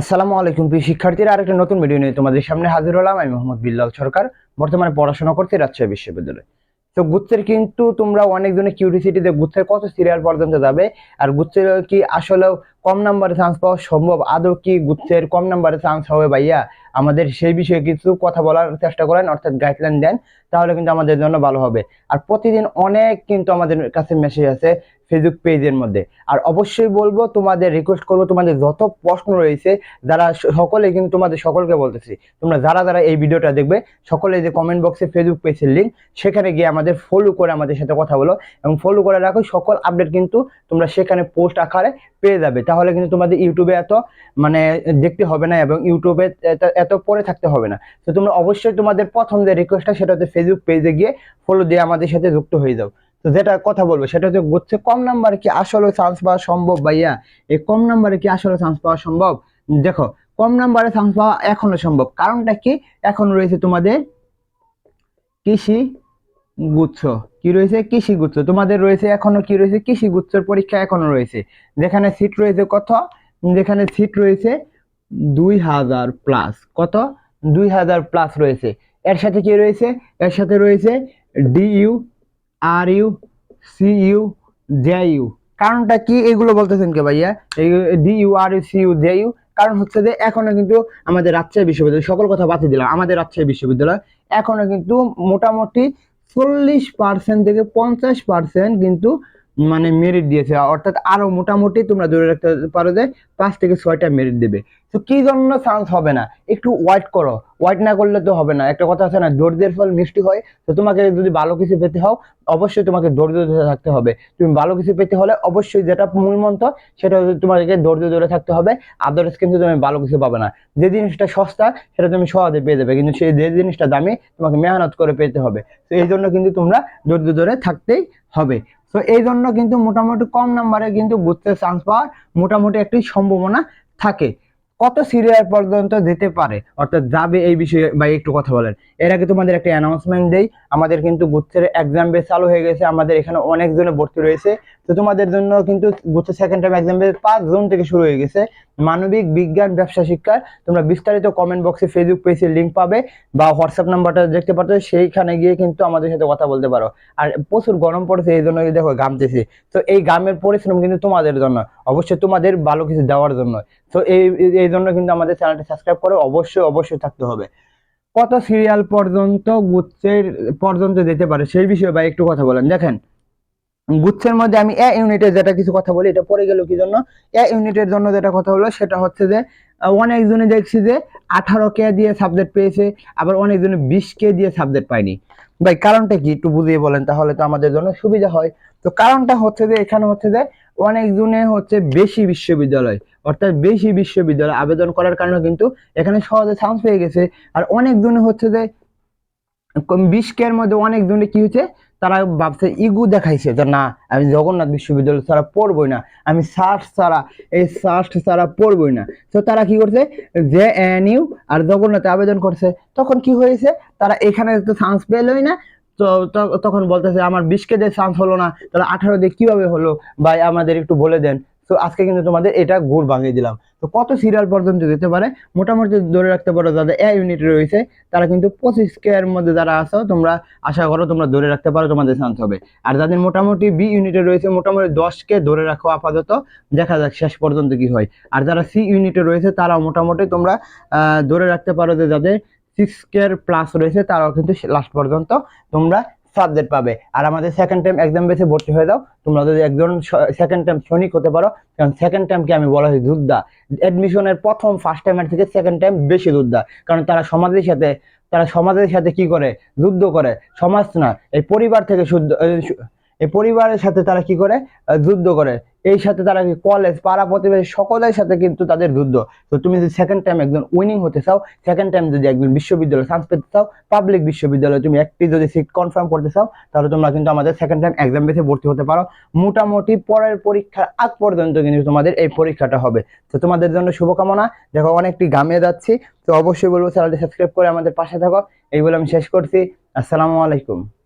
আসসালামু আলাইকুম প্রিয় শিক্ষার্থীরা, আরেকটা নতুন ভিডিও নিয়ে তোমাদের সামনে হাজির হলাম। আমি মোহাম্মদ বিল্লাল সরকার, বর্তমানে পড়াশোনা করছি রাজশাহী বিশ্ববিদ্যালয়ে। তো গুচ্ছের কিন্তু তোমরা অনেকজনের কিউরিসিটিতে গুচ্ছের কত সিরিয়াল পর্যন্ত যাবে, আর গুচ্ছের কি আসলেও কম নাম্বারে চান্স পাওয়া সম্ভব? আদৌ কি গুচ্ছের কম নাম্বারে চান্স হবে ভাইয়া? আমাদের সেই বিষয়ে কিছু কথা বলার চেষ্টা করেন, অর্থাৎ গাইডলাইন দেন, তাহলে কিন্তু আমাদের জন্য ভালো হবে। আর প্রতিদিন অনেক কিন্তু আমাদের কাছে মেসেজ আছে ফেসবুক পেজের মধ্যে। আর অবশ্যই বলব, তোমাদের রিকোয়েস্ট করব, তোমাদের যত প্রশ্ন রয়েছে, যারা সকলে কিন্তু তোমাদের সকলকে বলতেছি, তোমরা যারা যারা এই ভিডিওটা দেখবে, সকলে যে কমেন্ট বক্সে ফেসবুক পেজের লিঙ্ক সেখানে গিয়ে আমাদের ফলো করে আমাদের সাথে কথা বলো এবং ফলো করে রাখো, সকল আপডেট কিন্তু তোমরা সেখানে পোস্ট আকারে পেয়ে যাবে। তাহলে কিন্তু তোমাদের ইউটিউবে এত মানে দেখতে হবে না এবং ইউটিউবে এত- পরে থাকতে হবে না। তো তোমরা অবশ্যই তোমাদের প্রথম যে রিকোয়েস্টটা সেটা হচ্ছে ফেসবুক পেজে গিয়ে ফলো দিয়ে আমাদের সাথে যুক্ত হয়ে যাও। তো যেটা কথা বলব, সেটা হচ্ছে গুচ্ছে কম নাম্বারে কি আসলে চান্স পাওয়া সম্ভব ভাইয়া? এই কম নাম্বারে কি আসলে চান্স পাওয়া সম্ভব? দেখো, কম নাম্বারে চান্স পাওয়া এখনও সম্ভব। কারণটা কি? এখন রয়েছে তোমাদের কৃষি গুচ্ছ। কি রয়েছে? কৃষি গুচ্ছ। তোমাদের রয়েছে এখনও কি রয়েছে? কৃষি গুচ্ছের পরীক্ষা এখনও রয়েছে। যেখানে সিট রয়েছে কত? যেখানে সিট রয়েছে দুই হাজার প্লাস কত? দুই হাজার প্লাস রয়েছে। এর সাথে কি রয়েছে? এর সাথে রয়েছে DU R U, C U, J U. কারণটা কি? এগুলো বলতেছেন কে ভাইয়া? D U, R U, C U, J U. কারণ হচ্ছে যে এখনও কিন্তু আমাদের রাজশাহী বিশ্ববিদ্যালয়, সকল কথা বাতিল দিলাম, আমাদের রাজশাহী বিশ্ববিদ্যালয় এখনও কিন্তু মোটামুটি চল্লিশ পার্সেন্ট থেকে পঞ্চাশ পার্সেন্ট কিন্তু মানে মেরিট দিয়েছে। অর্থাৎ আরও মোটামুটি তোমরা ধরে রাখতে পারো যে পাঁচ থেকে ছয়টা মেরিট দেবে। তো কি জন্য চান্স হবে না? একটু ওয়াইট করো। ওয়াইট না করলে তো হবে না। একটা কথা আছে না ধৈর্যের ফল মিষ্টি হয়। তো তোমাকে যদি ভালো কিছু পেতে হও, অবশ্যই তোমাকে ধৈর্য ধরে থাকতে হবে। তুমি ভালো কিছু পেতে হলে অবশ্যই যেটা মূল মন্ত্র সেটা তোমাকে ধৈর্য ধরে থাকতে হবে। আদার্স কিন্তু তুমি ভালো কিছু পাবে না। যে জিনিসটা সস্তা, সেটা তুমি সহজে পেয়ে যাবে। কিন্তু সেই যে জিনিসটা দামি, তোমাকে মেহনত করে পেতে হবে। তো এই জন্য কিন্তু তোমরা ধৈর্য ধরে থাকতেই হবে। তো এই জন্য কিন্তু মোটামুটি কম নাম্বারে কিন্তু বুঝতে চান্স পাওয়ার মোটামুটি একটি সম্ভাবনা থাকে। কত সিরিয়াল পর্যন্ত যেতে পারে? অর্থাৎ যাবে এই বিষয়ে বা একটু কথা বলেন। এর আগে তোমাদের একটা অ্যানাউন্সমেন্ট দেই। আমাদের কিন্তু গুচ্ছের এক্সাম বেশ চালু হয়ে গেছে। আমাদের এখানে অনেকজনে ভর্তি রয়েছে। তো তোমাদের জন্য কিন্তু গুচ্ছের সেকেন্ড টাইম এক্সাম পাঁচ জুন থেকে শুরু হয়ে গেছে। মানবিক বিজ্ঞান, ব্যবসা শিক্ষার তোমরা বিস্তারিত কমেন্ট বক্সে ফেসবুক পেজের লিঙ্ক পাবে বা হোয়াটসঅ্যাপ নাম্বারটা দেখতে পারতো সেইখানে গিয়ে কিন্তু আমাদের সাথে কথা বলতে পারো। আর প্রচুর গরম পড়েছে, এই জন্য দেখো ঘামতেছি। তো এই গ্রামের পরিশ্রম কিন্তু তোমাদের জন্য, অবশ্যই তোমাদের ভালো কিছু দেওয়ার জন্য। তো এই এই জন্য কিন্তু আমাদের চ্যানেলটি সাবস্ক্রাইব করে, অবশ্যই অবশ্যই থাকতে হবে। কত সিরিয়াল পর্যন্ত গুচ্ছের পর্যন্ত যেতে পারে, সেই বিষয়ে ভাই একটু কথা বলেন। দেখেন গুচ্ছের মধ্যে আমি এ ইউনিটের যেটা কিছু কথা বলি এটা পড়ে গেল কি জন্য এ ইউনিটের জন্য যেটা কথা হলো সেটা হচ্ছে যে আহ, অনেকজনে দেখছি যে আঠারো কে দিয়ে সাবজেক্ট পেয়েছে আবার অনেক অনেকজনে বিশ কে দিয়ে সাবজেক্ট পায়নি। ভাই কারণটা কি একটু বুঝিয়ে বলেন তাহলে তো আমাদের জন্য সুবিধা হয়। তো কারণটা হচ্ছে যে এখানে হচ্ছে যে অনেকজনে হচ্ছে বেশি বিশ্ববিদ্যালয় অর্থাৎ বেশি বিশ্ববিদ্যালয় আবেদন করার কারণে কিন্তু এখানে সহজে চান্স পেয়ে গেছে। আর অনেকজনে হচ্ছে যে বিশ কের মধ্যে অনেকজনে কি হয়েছে? তারা ভাবছে, ইগু দেখাইছে যে না, আমি জগন্নাথ বিশ্ববিদ্যালয় ছাড়া পড়বই না, আমি সার্চ ছাড়া, এই সার্চ ছাড়া পড়বই না। তো তারা কি করছে? যে এন ইউ আর জগন্নাথে আবেদন করছে। তখন কি হয়েছে? তারা এখানে তো চান্স পেলই না। তো তখন বলতেছে, আমার বিশ কে দিয়ে চান্স হলো না। তাহলে আঠারো দিয়ে কীভাবে হলো? ভাই, আমাদের একটু বলে দেন। তো আজকে কিন্তু তোমাদের এটা গুড় ভাঙিয়ে দিলাম। তো কত সিরিয়াল পর্যন্ত যেতে পারে? মোটামুটি ধরে রাখতে পারো যাদের এ ইউনিট রয়েছে, তারা কিন্তু পঁচিশ কে এর মধ্যে যারা আসো তোমরা আশা করো তোমরা ধরে রাখতে পারো তোমাদের চান্স হবে। আর যাদের মোটামুটি বি ইউনিটে রয়েছে, মোটামুটি দশ কে ধরে রাখো আপাতত, দেখা যাক শেষ পর্যন্ত কি হয়। আর যারা সি ইউনিটে রয়েছে তারা মোটামুটি তোমরা ধরে রাখতে পারো যে যাদের সিক্স কে প্লাস রয়েছে, তারাও কিন্তু লাস্ট পর্যন্ত তোমরা সাবজেক্ট পাবে। আর আমাদের সেকেন্ড টাইম এক্সাম বেসে ভর্তি হয়ে যাও। তোমরা যদি একজন সেকেন্ড টাইম সৈনিক হতে পারো, কারণ সেকেন্ড টাইমকে আমি বলা হয় যোদ্ধা। অ্যাডমিশনের প্রথম ফার্স্ট টাইমের থেকে সেকেন্ড টাইম বেশি যোদ্ধা। কারণ তারা সমাজের সাথে, তারা সমাজের সাথে কি করে? যুদ্ধ করে। সমাজ না, এই পরিবার থেকে শুদ্ধ, এই পরিবারের সাথে তারা কি করে? যুদ্ধ করে। এই সাথে তারা কলেজ পাড়া প্রতিবেশী সকলের সাথে কিন্তু তাদের যুদ্ধ। তো তুমি যদি সেকেন্ড টাইম একজন উইনিং হতে চাও সেকেন্ড টাইম যদি একজন বিশ্ববিদ্যালয় চান্স পেতে চাও পাবলিক বিশ্ববিদ্যালয়ে তুমি একটি যদি সিট কনফার্ম করতে চাও, তাহলে তোমরা কিন্তু আমাদের সেকেন্ড টাইম এক্সাম বেসে ভর্তি হতে পারো। মোটামুটি পরের পরীক্ষার আগ পর্যন্ত কিন্তু তোমাদের এই পরীক্ষাটা হবে। তো তোমাদের জন্য শুভকামনা। দেখো, অনেকটি গামিয়ে যাচ্ছি। তো অবশ্যই বলব চ্যানেলটি সাবস্ক্রাইব করে আমাদের পাশে থাকো। এই বলে আমি শেষ করছি। আসসালামু আলাইকুম।